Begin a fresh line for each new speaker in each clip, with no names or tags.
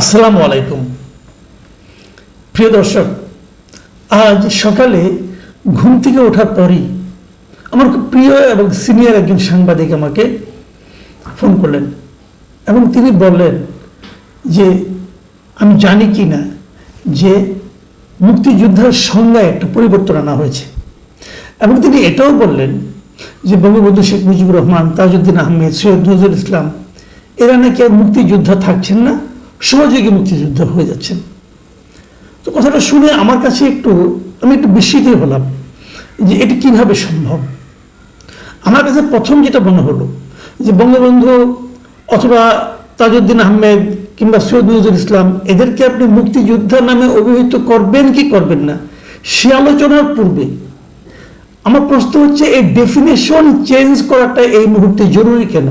আসসালামু আলাইকুম। প্রিয় দর্শক, আজ সকালে ঘুম থেকে ওঠার পরই আমার খুব প্রিয় এবং সিনিয়র একজন সাংবাদিক আমাকে ফোন করলেন এবং তিনি বললেন যে, আমি জানি কি না যে মুক্তিযোদ্ধার সংজ্ঞায় একটা পরিবর্তন আনা হয়েছে। এবং তিনি এটাও বললেন যে, বঙ্গবন্ধু শেখ মুজিবুর রহমান, তাজউদ্দিন আহমেদ, সৈয়দ নজরুল ইসলাম, এরা নাকি আর মুক্তিযোদ্ধা থাকছেন না? সহযোগী মুক্তিযোদ্ধা হয়ে যাচ্ছেন তো কথাটা শুনে আমার কাছে একটু, আমি একটু বিস্মিত হলাম যে এটি কীভাবে সম্ভব। আমার কাছে প্রথম যেটা মনে হলো যে বঙ্গবন্ধু অথবা তাজউদ্দিন আহমেদ কিংবা সৈয়দ নজরুল ইসলাম, এদেরকে আপনি মুক্তিযোদ্ধা নামে অভিহিত করবেন কি করবেন না, সে আলোচনার পূর্বে আমার প্রশ্ন হচ্ছে, এই ডেফিনেশন চেঞ্জ করাটা এই মুহূর্তে জরুরি কেন?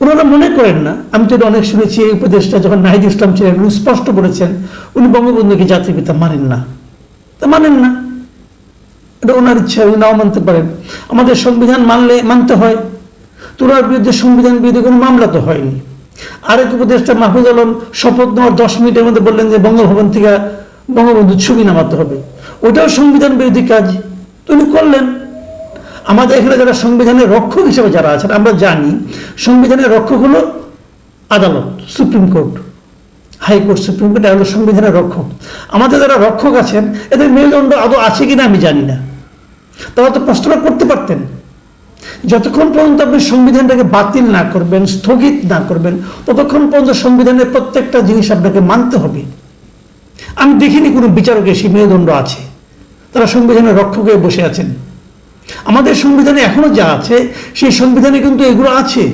ওনারা মনে করেন না। আমি তো অনেক শুনেছি, এই উপদেশটা যখন নাহিদ ইসলাম ছিলেন, উনি স্পষ্ট বলেছেন, উনি বঙ্গবন্ধুকে জাতির পিতা মানেন না। তা মানেন না। এটা ওনার ইচ্ছা, উনি নাও মানতে পারেন। আমাদের সংবিধান মানলে মানতে হয়। তো ওনার বিরুদ্ধে সংবিধান বিরুদ্ধে কোনো মামলা তো হয়নি। আরেক উপদেষ্টা মাহফুজ আলম শপথ নেওয়ার দশ মিনিটের মধ্যে বললেন যে বঙ্গভবন থেকে বঙ্গবন্ধু ছবি নামাতে হবে। ওটাও সংবিধান বিরোধী কাজ। উনি করলেন। আমাদের এখানে যারা সংবিধানের রক্ষক হিসেবে যারা আছেন, আমরা জানি সংবিধানের রক্ষক হলো আদালত, supreme court high court supreme court হলো সংবিধানের রক্ষক। আমাদের যারা রক্ষক আছেন, এদের মেরুদণ্ড আদৌ আছে কিনা আমি জানি না। তারা তো প্রশ্নটা করতে পারতেন। যতক্ষণ পর্যন্ত আপনি সংবিধানটাকে বাতিল না করবেন, স্থগিত না করবেন, ততক্ষণ পর্যন্ত সংবিধানের প্রত্যেকটা জিনিস আপনাকে মানতে হবে। আমি দেখিনি কোনো বিচারকের সেই মেরুদণ্ড আছে। তারা সংবিধানের রক্ষক বসে আছেন। আমাদের সংবিধানে এখনও যা আছে, সেই সংবিধানে কিন্তু এগুলো আছে।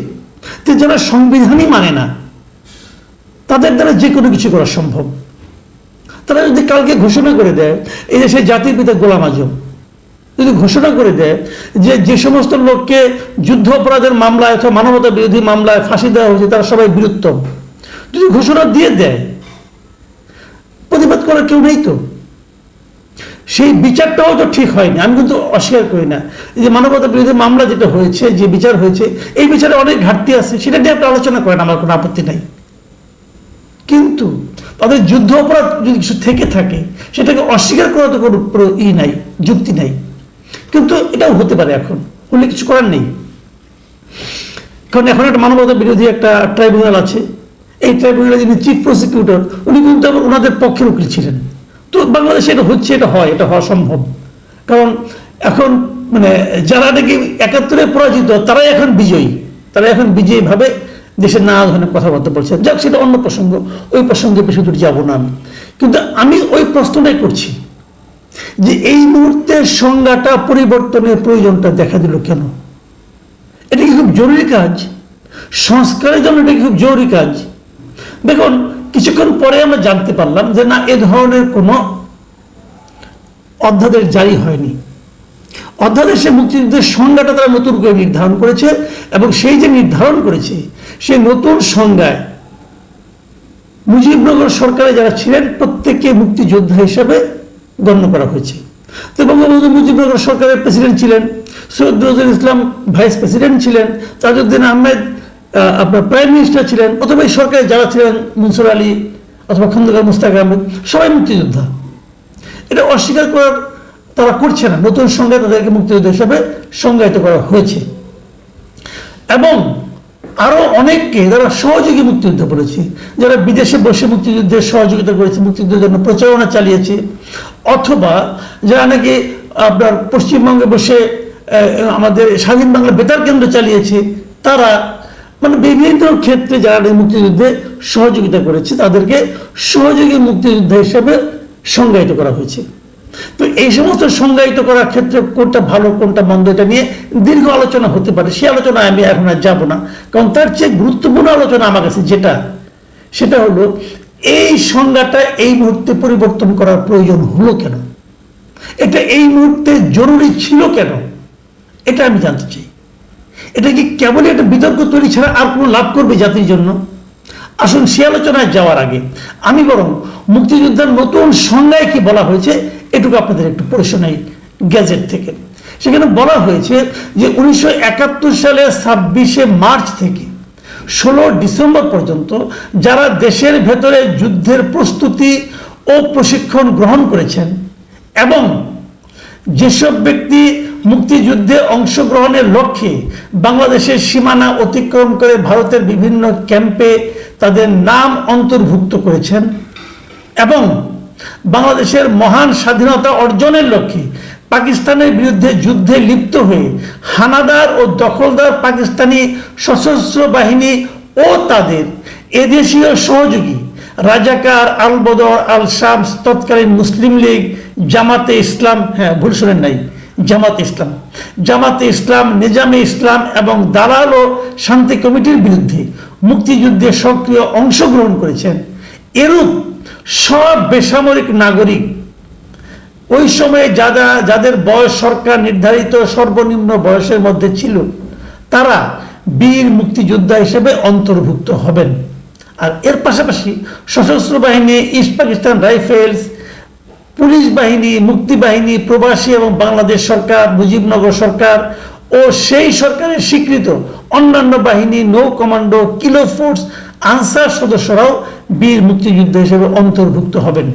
তো যারা সংবিধানই মানে না, তাদের দ্বারা যে কোনো কিছু করা সম্ভব। তারা যদি কালকে ঘোষণা করে দেয়, এই দেশের জাতির পিতা গোলাম আজম, যদি ঘোষণা করে দেয় যে যে সমস্ত লোককে যুদ্ধ অপরাধের মামলায় অথবা মানবতা বিরোধী মামলায় ফাঁসি দেওয়া হয়েছে, তারা সবাই বীরত্তম যদি ঘোষণা দিয়ে দেয়, প্রতিবাদ করার কেউ নেই তো? সেই বিচারটাও তো ঠিক হয়নি। আমি কিন্তু অস্বীকার করি না। এই যে মানবতা বিরোধী মামলা যেটা হয়েছে, যে বিচার হয়েছে, এই বিচারে অনেক ঘাটতি আছে, সেটা নিয়ে আপনি আলোচনা করেন, আমার কোনো আপত্তি নাই। কিন্তু তাদের যুদ্ধ অপরাধ যদি কিছু থেকে থাকে, সেটাকে অস্বীকার করা তো কোনো ই নাই, যুক্তি নাই। কিন্তু এটাও হতে পারে এখন। হলে কিছু করার নেই। কারণ এখন একটা মানবতা বিরোধী একটা ট্রাইব্যুনাল আছে। এই ট্রাইব্যুনালে যিনি চিফ প্রসিকিউটর উনি কিন্তু আবার ওনাদের পক্ষের উকিল ছিলেন। তো বাংলাদেশে এটা হচ্ছে, এটা হয়, এটা হওয়া সম্ভব। কারণ এখন মানে যারা নাকি একাত্তরে পরাজিত, তারাই এখন বিজয়ী। তারা এখন বিজয়ী ভাবে দেশের নানা ধরনের কথাবার্তা বলছেন যাক, সেটা অন্য প্রসঙ্গ, ওই প্রসঙ্গে বেশি দূর যাব না আমি। কিন্তু আমি ওই প্রশ্নটাই করছি, যে এই মুহূর্তে সংজ্ঞাটা পরিবর্তনের প্রয়োজনটা দেখা দিল কেন? এটা কি খুব জরুরি কাজ? সংস্কারের জন্য এটা কি খুব জরুরি কাজ? দেখুন কিছুক্ষণ পরে আমরা জানতে পারলাম যে না এ ধরনের কোনো অধ্যাদেশ জারি হয়নি। অধ্যাদেশে মুক্তিযুদ্ধের সংজ্ঞাটা তারা নতুন করে নির্ধারণ করেছে এবং সেই যে নির্ধারণ করেছে সেই নতুন সংজ্ঞায় মুজিবনগর সরকারে যারা ছিলেন প্রত্যেককে মুক্তিযোদ্ধা হিসেবে গণ্য করা হয়েছে। তো বঙ্গবন্ধু মুজিবনগর সরকারের প্রেসিডেন্ট ছিলেন সৈয়দ নজরুল ইসলাম ভাইস প্রেসিডেন্ট ছিলেন তাজউদ্দিন আহমেদ আহ, আপনার প্রাইম মিনিস্টার ছিলেন অথবা এই সরকারে যারা ছিলেন মনসুর আলী অথবা খন্দকার মুস্তাক আহমেদ, সবাই মুক্তিযোদ্ধা। এটা অস্বীকার করার তারা করছে না। নতুন সংজ্ঞা তাদেরকে মুক্তিযোদ্ধা হিসাবে সংজ্ঞায়িত করা হয়েছে। এবং আরও অনেককে যারা সহযোগী মুক্তিযুদ্ধ করেছে যারা বিদেশে বসে মুক্তিযুদ্ধের সহযোগিতা করেছে, মুক্তিযুদ্ধের জন্য প্রচারণা চালিয়েছে, অথবা যারা নাকি আপনার পশ্চিমবঙ্গে বসে আমাদের স্বাধীন বাংলা বেতার কেন্দ্র চালিয়েছে, তারা মানে বিভিন্ন ক্ষেত্রে যারা মুক্তিযুদ্ধে সহযোগিতা করেছে, তাদেরকে সহযোগী মুক্তিযোদ্ধা হিসেবে সংজ্ঞায়িত করা হয়েছে। তো এই সমস্ত সংজ্ঞায়িত করার ক্ষেত্রে কোনটা ভালো, কোনটা মন্দ, এটা নিয়ে দীর্ঘ আলোচনা হতে পারে। সেই আলোচনা আমি এখন আর যাব না। কারণ তার চেয়ে গুরুত্বপূর্ণ আলোচনা আমার কাছে যেটা, সেটা হলো, এই সংজ্ঞাটা এই মুহূর্তে পরিবর্তন করার প্রয়োজন হলো কেন? এটা এই মুহূর্তে জরুরি ছিল কেন? এটা আমি জানতে চাই। এটা কি কেবলই একটা বিতর্ক তৈরি ছাড়া আর কোনো লাভ করবে জাতির জন্য? আসুন সে আলোচনায় যাওয়ার আগে আমি বরং মুক্তিযুদ্ধের নতুন সংজ্ঞায় কি বলা হয়েছে, এটুকু আপনাদের একটু পড়ে গ্যাজেট থেকে। সেখানে বলা হয়েছে যে উনিশশো একাত্তর সালে ছাব্বিশে মার্চ থেকে ষোলো ডিসেম্বর পর্যন্ত যারা দেশের ভেতরে যুদ্ধের প্রস্তুতি ও প্রশিক্ষণ গ্রহণ করেছেন এবং যেসব ব্যক্তি মুক্তিযুদ্ধে অংশগ্রহণের লক্ষ্যে বাংলাদেশের সীমানা অতিক্রম করে ভারতের বিভিন্ন ক্যাম্পে তাদের নাম অন্তর্ভুক্ত করেছেন এবং বাংলাদেশের মহান স্বাধীনতা অর্জনের লক্ষ্যে পাকিস্তানের বিরুদ্ধে যুদ্ধে লিপ্ত হয়ে হানাদার ও দখলদার পাকিস্তানি সশস্ত্র বাহিনী ও তাদের এদেশীয় সহযোগী রাজাকার আল বদর আল শামস তৎকালীন মুসলিম লীগ জামাতে ইসলাম হ্যাঁ ভুল শুনেন নাই। জামাতে ইসলাম। জামাতে ইসলাম, নিজামে ইসলাম এবং দালাল ও শান্তি কমিটির বিরুদ্ধে মুক্তিযুদ্ধে সক্রিয় অংশগ্রহণ করেছেন। এরূপ সব বেসামরিক নাগরিক, ওই সময়ে যারা, যাদের বয়স সরকার নির্ধারিত সর্বনিম্ন বয়সের মধ্যে ছিল, তারা বীর মুক্তিযোদ্ধা হিসেবে অন্তর্ভুক্ত হবেন। আর এর পাশাপাশি সশস্ত্র বাহিনী, ইস্ট পাকিস্তান রাইফেলস পুলিশ বাহিনী, মুক্তি বাহিনী, প্রবাসী এবং বাংলাদেশ সরকার, মুজিবনগর সরকার ও সেই সরকারের স্বীকৃত অন্যান্য বাহিনী, নৌ কমান্ডো, কিলো ফোর্স, আনসার সদস্যরাও বীর মুক্তিযুদ্ধ হিসেবে অন্তর্ভুক্ত হবেন।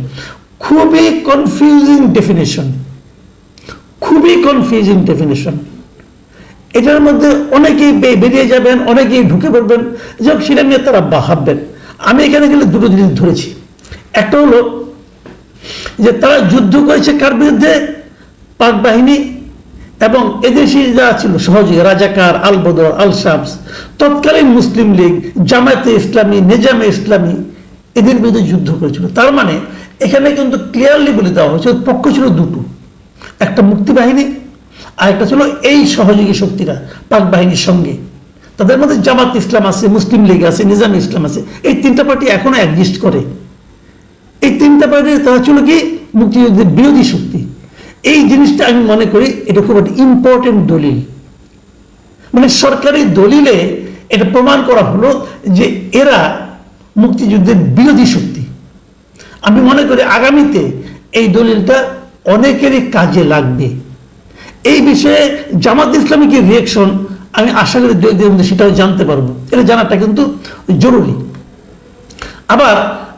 খুবই কনফিউজিং ডেফিনেশন খুবই কনফিউজিং ডেফিনেশন এটার মধ্যে অনেকেই বেরিয়ে যাবেন, অনেকেই ঢুকে পড়বেন। যাক সেটা নিয়ে তারা ভাববেন। আমি এখানে গেলে দুটো জিনিস ধরেছি। একটা হলো যে তারা যুদ্ধ করেছে কার বিরুদ্ধে? পাক বাহিনী এবং এদেশি যারা ছিল, সহযোগী, রাজাকার আল বদর আল শামস তৎকালীন মুসলিম লীগ, জামায়াতে ইসলামী, নিজামে ইসলামী, এদের বিরুদ্ধে যুদ্ধ করেছিল। তার মানে এখানে কিন্তু ক্লিয়ারলি বলে দেওয়া হয়েছে পক্ষ ছিল দুটো। একটা মুক্তি বাহিনী আর একটা ছিল এই সহযোগী শক্তিরা, পাক বাহিনীর সঙ্গে। তাদের মধ্যে জামাত ইসলাম আছে, মুসলিম লীগ আছে, নিজাম ইসলাম আছে। এই তিনটা পার্টি এখনও এক্সিস্ট করে। এই তিনটা পার্টি তারা ছিল কি? মুক্তিযুদ্ধের বিরোধী শক্তি। এই জিনিসটা আমি মনে করি এটা খুব একটা ইম্পর্টেন্ট দলিল। মানে সরকারি দলিলে এটা প্রমাণ করা হলো যে এরা মুক্তিযুদ্ধের বিরোধী শক্তি। আমি মনে করি আগামীতে এই দলিলটা অনেকেরই কাজে লাগবে। এই বিষয়ে জামাত ইসলামী কি রিয়েকশন আমি আশা করি সেটাও জানতে পারব। এটা জানাটা কিন্তু জরুরি। আবার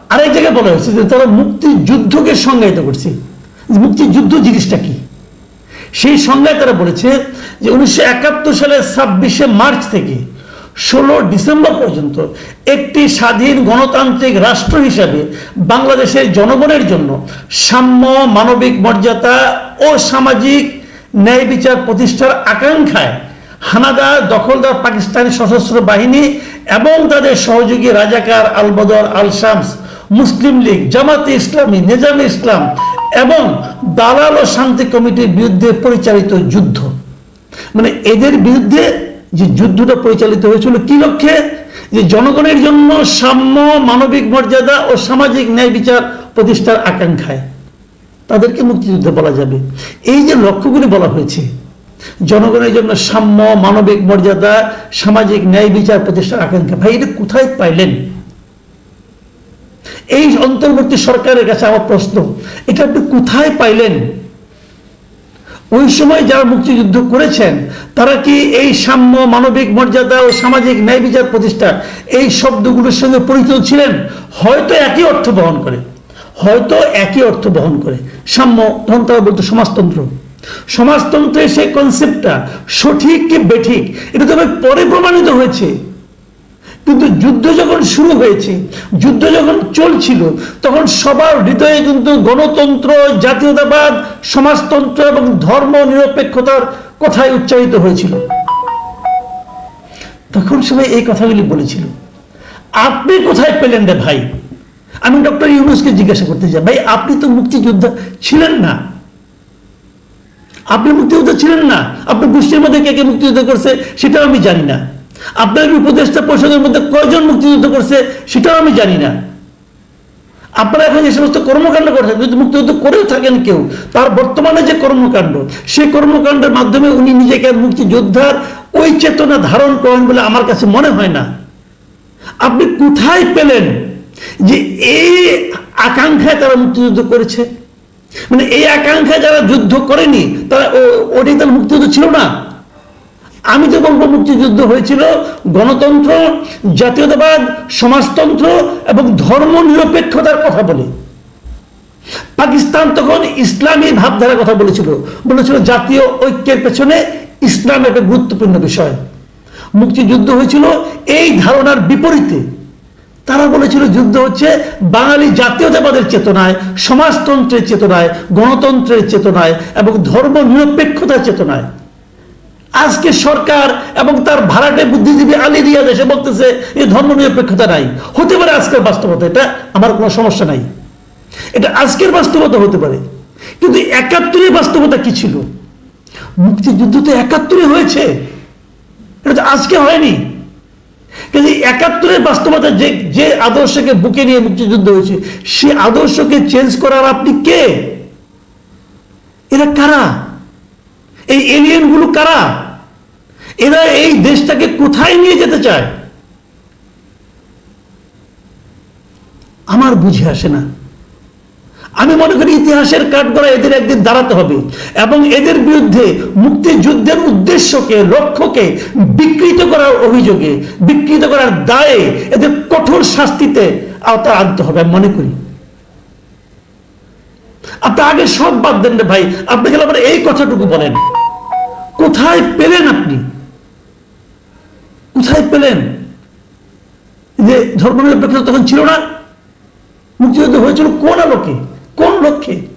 আরেক জায়গায় বলা হয়েছে যে তারা মুক্তিযুদ্ধকে সংজ্ঞায়িত করছে। মুক্তিযুদ্ধ জিনিসটা কি? সেই সংজ্ঞায় তারা বলেছে যে উনিশশো একাত্তর সালের ছাব্বিশে মার্চ থেকে ষোলো ডিসেম্বর পর্যন্ত একটি স্বাধীন গণতান্ত্রিক রাষ্ট্র হিসাবে বাংলাদেশের জনগণের জন্য সাম্য, মানবিক মর্যাদা ও সামাজিক ন্যায় বিচার প্রতিষ্ঠার আকাঙ্ক্ষায় হানাদার, দখলদার পাকিস্তানি সশস্ত্র বাহিনী এবং তাদের সহযোগী রাজাকার আলবদর আল শামস মুসলিম লীগ, জামাতে ইসলামী, নিজামে ইসলাম এবং দালাল ও শান্তি কমিটির বিরুদ্ধে পরিচালিত যুদ্ধ। মানে এদের বিরুদ্ধে যে যুদ্ধটা পরিচালিত হয়েছিল কি লক্ষ্যে? যে জনগণের জন্য সাম্য, মানবিক মর্যাদা ও সামাজিক ন্যায় বিচার প্রতিষ্ঠার আকাঙ্ক্ষায়। তাদেরকে মুক্তিযুদ্ধ বলা যাবে। এই যে লক্ষ্যগুলি বলা হয়েছে, জনগণের জন্য সাম্য, মানবিক মর্যাদা, সামাজিক ন্যায় বিচার প্রতিষ্ঠার আকাঙ্ক্ষা, ভাই, এটা কোথায় পাইলেন? এই অন্তর্বর্তী সরকারের কাছে আমার প্রশ্ন, এটা আপনি কোথায় পাইলেন? ওই সময় যারা মুক্তিযুদ্ধ করেছেন, তারা কি এই সাম্য, মানবিক মর্যাদা ও সামাজিক ন্যায় বিচার প্রতিষ্ঠা, এই শব্দগুলোর সঙ্গে পরিচিত ছিলেন? হয়তো একই অর্থ বহন করে। হয়তো একই অর্থ বহন করে। সাম্য, তখন তারা বলতো সমাজতন্ত্র। সমাজতন্ত্রের সেই কনসেপ্টটা সঠিক কি বেঠিক, এটা তবে পরে প্রমাণিত হয়েছে। কিন্তু যুদ্ধ যখন শুরু হয়েছে, যুদ্ধ যখন চলছিল, তখন সবার হৃদয়ে কিন্তু গণতন্ত্র, জাতীয়তাবাদ, সমাজতন্ত্র এবং ধর্ম নিরপেক্ষতার কথাই উচ্চারিত হয়েছিল। তখন সবাই এই কথাগুলি বলেছিল। আপনি কোথায় পেলেন রে ভাই? আমি ডক্টর ইউনুসকে জিজ্ঞাসা করতে চাই ভাই, আপনি তো মুক্তিযোদ্ধা ছিলেন না। আপনি মুক্তিযোদ্ধা ছিলেন না? আপনার গোষ্ঠীর মধ্যে কে কে মুক্তিযুদ্ধ করছে, সেটাও আমি জানি না। আপনার উপদেষ্টা পরিষদের মধ্যে কয়জন মুক্তিযুদ্ধ করছে সেটাও আমি জানি না। আপনারা এখন যে সমস্ত কর্মকাণ্ড করছেন, যদি মুক্তিযুদ্ধ করেও থাকেন কেউ, তার বর্তমানে যে কর্মকাণ্ড, সেই কর্মকাণ্ডের মাধ্যমে উনি নিজেকে মুক্তিযোদ্ধার ওই চেতনা ধারণ করেন বলে আমার কাছে মনে হয় না। আপনি কোথায় পেলেন যে এই আকাঙ্ক্ষায় তারা মুক্তিযুদ্ধ করেছে? মানে এই আকাঙ্ক্ষায় যারা যুদ্ধ করেনি, তারা ওটাই তার মুক্তিযুদ্ধ ছিল না? আমি বলব মুক্তিযুদ্ধ হয়েছিল, গণতন্ত্র, জাতীয়তাবাদ, সমাজতন্ত্র এবং ধর্ম নিরপেক্ষতার কথা বলে। পাকিস্তান তখন ইসলামী ভাবধারার কথা বলেছিল। বলেছিল জাতীয় ঐক্যের পেছনে ইসলাম একটা গুরুত্বপূর্ণ বিষয়। মুক্তিযুদ্ধ হয়েছিল এই ধারণার বিপরীতে। তারা বলেছিল যুদ্ধ হচ্ছে বাঙালি জাতীয়তাবাদের চেতনায়, সমাজতন্ত্রের চেতনায়, গণতন্ত্রের চেতনায় এবং ধর্ম নিরপেক্ষতার চেতনায়। আজকে সরকার এবং তার ভাড়াটে বুদ্ধিজীবী আলী রিয়াদ দেশে বলতেছে এই ধর্ম নিরপেক্ষতা নাই। হতে পারে আজকের বাস্তবতা, এটা আমার কোনো সমস্যা নাই। এটা আজকের বাস্তবতা হতে পারে। কিন্তু একাত্তরের বাস্তবতা কি ছিল? মুক্তিযুদ্ধ তো একাত্তরে হয়েছে। এটা তো আজকে হয়নি। কিন্তু একাত্তরের বাস্তবতা যে যে আদর্শকে বুকে নিয়ে মুক্তিযুদ্ধ হয়েছে, সে আদর্শকে চেঞ্জ করার আপনি কে? এরা কারা? এই এলিয়েনগুলো কারা? এরা এই দেশটাকে কোথায় নিয়ে যেতে চায়? আমার বুঝে আসে না। আমি মনে করি ইতিহাসের কাঠগড়া এদের একদিন দাঁড়াতে হবে এবং এদের বিরুদ্ধে মুক্তিযুদ্ধের উদ্দেশ্যকে, লক্ষ্যকে বিকৃত করার অভিযোগে, বিকৃত করার দায়ে এদের কঠোর শাস্তিতে আওতা আনতে হবে মনে করি। আপনি আগে সব বাদ দেন রে ভাই। আপনি গেলে আবার এই কথাটুকু বলেন। কোথায় পেলেন আপনি? কোথায় পেলেন? যে ধর্মনিরপেক্ষতা তখন ছিল না। মুক্তিযুদ্ধ হয়েছিল কোন আলোকে? কোন লক্ষ্যে?